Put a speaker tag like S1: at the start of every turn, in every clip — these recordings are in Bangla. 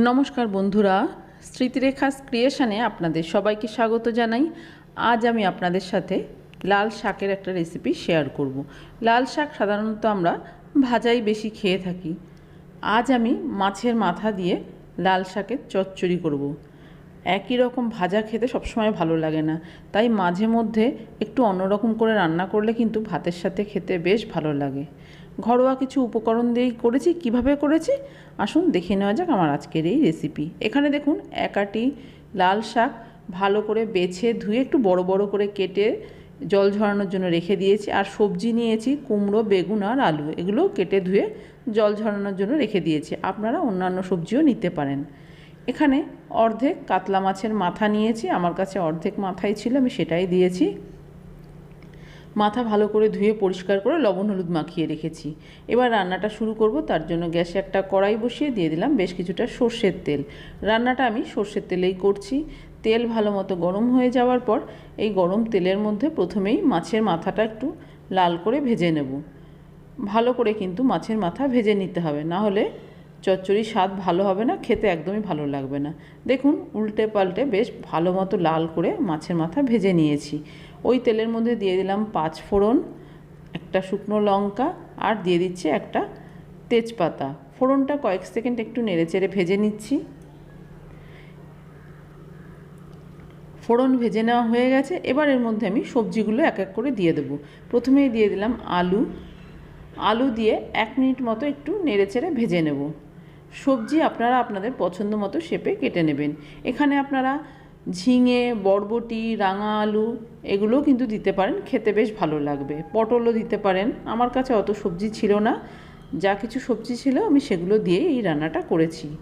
S1: নমস্কার বন্ধুরা স্মৃতিরেখা ক্রিয়েশনে আপনাদের সবাইকে স্বাগত জানাই আজ আমি আপনাদের সাথে লাল শাকের একটা রেসিপি শেয়ার করব। লাল শাক সাধারণত আমরা ভাজাই বেশি খেয়ে থাকি আজ আমি মাছের মাথা দিয়ে লাল শাকের চচ্চড়ি করব। একই রকম ভাজা খেতে সবসময় ভালো লাগে না তাই মাঝে মধ্যে একটু অন্যরকম করে রান্না করলে কিন্তু ভাতের সাথে খেতে বেশ ভালো লাগে ঘরোয়া কিছু উপকরণ দিয়েই করেছি। কীভাবে করেছি? আসুন দেখে নেওয়া যাক আমার আজকের এই রেসিপি এখানে দেখুন একাটি লাল শাক ভালো করে বেছে ধুয়ে একটু বড় বড় করে কেটে জল ঝরানোর জন্য রেখে দিয়েছি। আর সবজি নিয়েছি, কুমড়ো, বেগুন আর আলু। এগুলো কেটে ধুয়ে জল ঝরানোর জন্য রেখে দিয়েছি। আপনারা অন্যান্য সবজিও নিতে পারেন। এখানে অর্ধেক কাতলা মাছের মাথা নিয়েছি। আমার কাছে অর্ধেক মাথাই ছিল, আমি সেটাই দিয়েছি। মাথা ভালো করে ধুয়ে পরিষ্কার করে লবণ হলুদ মাখিয়ে রেখেছি। এবার রান্নাটা শুরু করব, তার জন্য গ্যাসে একটা কড়াই বসিয়ে দিয়ে দিলাম বেশ কিছুটা সর্ষের তেল। রান্নাটা আমি সর্ষের তেলেই করছি। তেল ভালো মতো গরম হয়ে যাওয়ার পর এই গরম তেলের মধ্যে প্রথমেই মাছের মাথাটা একটু লাল করে ভেজে নেব। ভালো করে কিন্তু মাছের মাথা ভেজে নিতে হবে, না হলে চচ্চড়ির স্বাদ ভালো হবে না, খেতে একদমই ভালো লাগবে না। দেখুন, উল্টে পাল্টে বেশ ভালো মতো লাল করে মাছের মাথা ভেজে নিয়েছি। ওই তেলের মধ্যে দিয়ে দিলাম পাঁচ ফোড়ন, একটা শুকনো লঙ্কা আর দিয়ে দিচ্ছি একটা তেজপাতা। ফোড়নটা কয়েক সেকেন্ড একটু নেড়ে চেড়ে ভেজে নিচ্ছি। ফোড়ন ভেজে নেওয়া হয়ে গেছে। এবার এর মধ্যে আমি সবজিগুলো এক এক করে দিয়ে দেবো। প্রথমেই দিয়ে দিলাম আলু। আলু দিয়ে এক মিনিট মতো একটু নেড়ে চেড়ে ভেজে নেব। সবজি আপনারা আপনাদের পছন্দ মতো শেপে কেটে নেবেন। এখানে আপনারা ঝিঙে, বরবটি, রাঙা আলু এগুলোও কিন্তু দিতে পারেন, খেতে বেশ ভালো লাগবে। পটলও দিতে পারেন। আমার কাছে অত সবজি ছিল না। যা কিছু সবজি ছিল আমি সেগুলো দিয়ে এই রান্নাটা করেছি।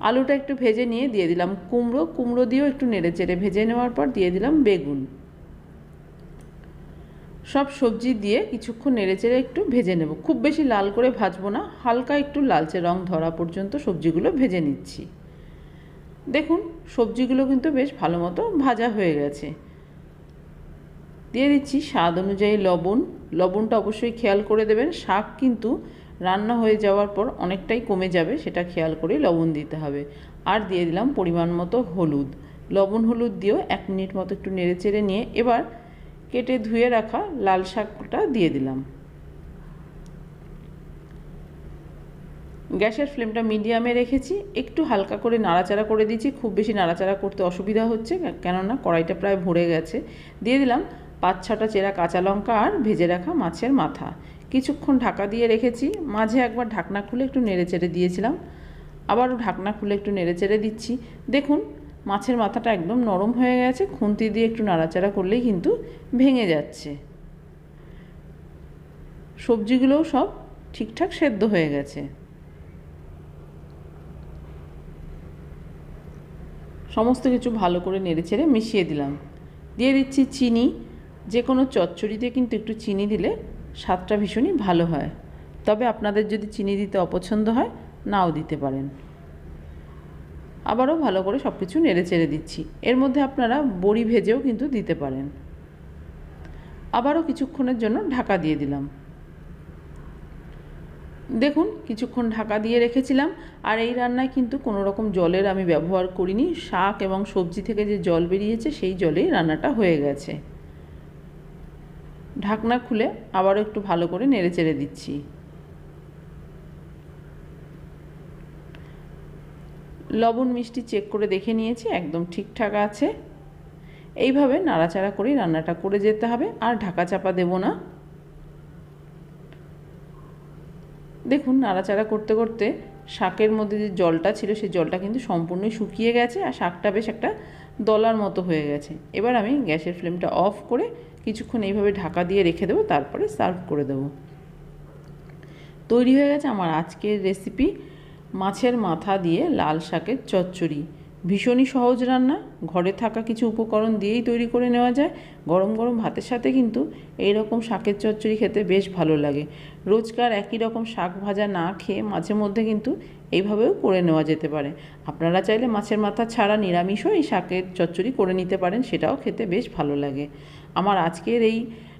S1: আলুটা একটু ভেজে নিয়ে দিয়ে দিলাম কুমড়ো। কুমড়ো দিয়েও একটু নেড়ে চেড়ে ভেজে নেওয়ার পর দিয়ে দিলাম বেগুন। সব সবজি দিয়ে কিছুক্ষণ নেড়েচেড়ে একটু ভেজে নেব। খুব বেশি লাল করে ভাজবো না, হালকা একটু লালচে রং ধরা পর্যন্ত সবজিগুলো ভেজে নিচ্ছি। দেখুন, সবজিগুলো কিন্তু বেশ ভালো মতো ভাজা হয়ে গেছে। দিয়ে দিচ্ছি স্বাদ অনুযায়ী লবণ। লবণটা অবশ্যই খেয়াল করে দেবেন, শাক কিন্তু রান্না হয়ে যাওয়ার পর অনেকটাই কমে যাবে, সেটা খেয়াল করে লবণ দিতে হবে। আর দিয়ে দিলাম পরিমাণ মতো হলুদ। লবণ হলুদ দিয়েও এক মিনিট মতো একটু নেড়ে চেড়ে নিয়ে এবার কেটে ধুয়ে রাখা লাল শাকটা দিয়ে দিলাম। গ্যাসের ফ্লেমটা মিডিয়ামে রেখেছি, একটু হালকা করে নাড়াচাড়া করে দিয়েছি, খুব বেশি নাড়াচাড়া করতে অসুবিধা হচ্ছে, কেননা কড়াইটা প্রায় ভরে গেছে। দিয়ে দিলাম পাঁচ ছটা চেরা কাঁচা লঙ্কা আর ভেজে রাখা মাছের মাথা। কিছুক্ষণ ঢাকা দিয়ে রেখেছি, মাঝে একবার ঢাকনা খুলে একটু নেড়ে চেড়ে দিয়েছিলাম। আবারও ঢাকনা খুলে একটু নেড়ে চেড়ে দিচ্ছি। দেখুন মাছের মাথাটা একদম নরম হয়ে গেছে, খুন্তি দিয়ে একটু নাড়াচাড়া করলেই কিন্তু ভেঙে যাচ্ছে। সবজিগুলোও সব ঠিকঠাক সেদ্ধ হয়ে গেছে। সমস্ত কিছু ভালো করে নেড়েচেড়ে মিশিয়ে দিলাম। দিয়ে দিচ্ছি চিনি। যে কোনো চচ্চড়িতে কিন্তু একটু চিনি দিলে স্বাদটা ভীষণই ভালো হয়। তবে আপনাদের যদি চিনি দিতে অপছন্দ হয়, নাও দিতে পারেন। আবারও ভালো করে সব কিছু নেড়ে চেড়ে দিচ্ছি। এর মধ্যে আপনারা বড়ি ভেজেও কিন্তু দিতে পারেন। আবারও কিছুক্ষণের জন্য ঢাকা দিয়ে দিলাম। দেখুন, কিছুক্ষণ ঢাকা দিয়ে রেখেছিলাম। আর এই রান্নায় কিন্তু কোনো রকম জলের আমি ব্যবহার করিনি। শাক এবং সবজি থেকে যে জল বেরিয়েছে, সেই জলেই রান্নাটা হয়ে গেছে। ঢাকনা খুলে আবারও একটু ভালো করে নেড়ে চেড়ে দিচ্ছি। লবণ মিষ্টি চেক করে দেখে নিয়েছি, একদম ঠিকঠাক আছে। এইভাবে নাড়াচাড়া করেই রান্নাটা করে যেতে হবে, আর ঢাকা চাপা দেব না। দেখুন, নাড়াচাড়া করতে করতে শাকের মধ্যে যে জলটা ছিল, সেই জলটা কিন্তু সম্পূর্ণই শুকিয়ে গেছে, আর শাকটা বেশ একটা দলার মতো হয়ে গেছে। এবার আমি গ্যাসের ফ্লেমটা অফ করে কিছুক্ষণ এইভাবে ঢাকা দিয়ে রেখে দেবো, তারপরে সার্ভ করে দেবো। তৈরি হয়ে গেছে আমার আজকের রেসিপি মাছের মাথা দিয়ে লাল শাকের চচ্চড়ি। ভীষণই সহজ রান্না। ঘরে থাকা কিছু উপকরণ দিয়েই তৈরি করে নেওয়া যায়। গরম গরম ভাতের সাথে কিন্তু এই রকম শাকের চচ্চড়ি খেতে বেশ ভালো লাগে। রোজকার একই রকম শাক ভাজা না খেয়ে মাঝে মধ্যে কিন্তু এইভাবেও করে নেওয়া যেতে পারে। আপনারা চাইলে মাছের মাথা ছাড়া নিরামিষও এই শাকের চচ্চড়ি করে নিতে পারেন, সেটাও খেতে বেশ ভালো লাগে। আমার আজকের এই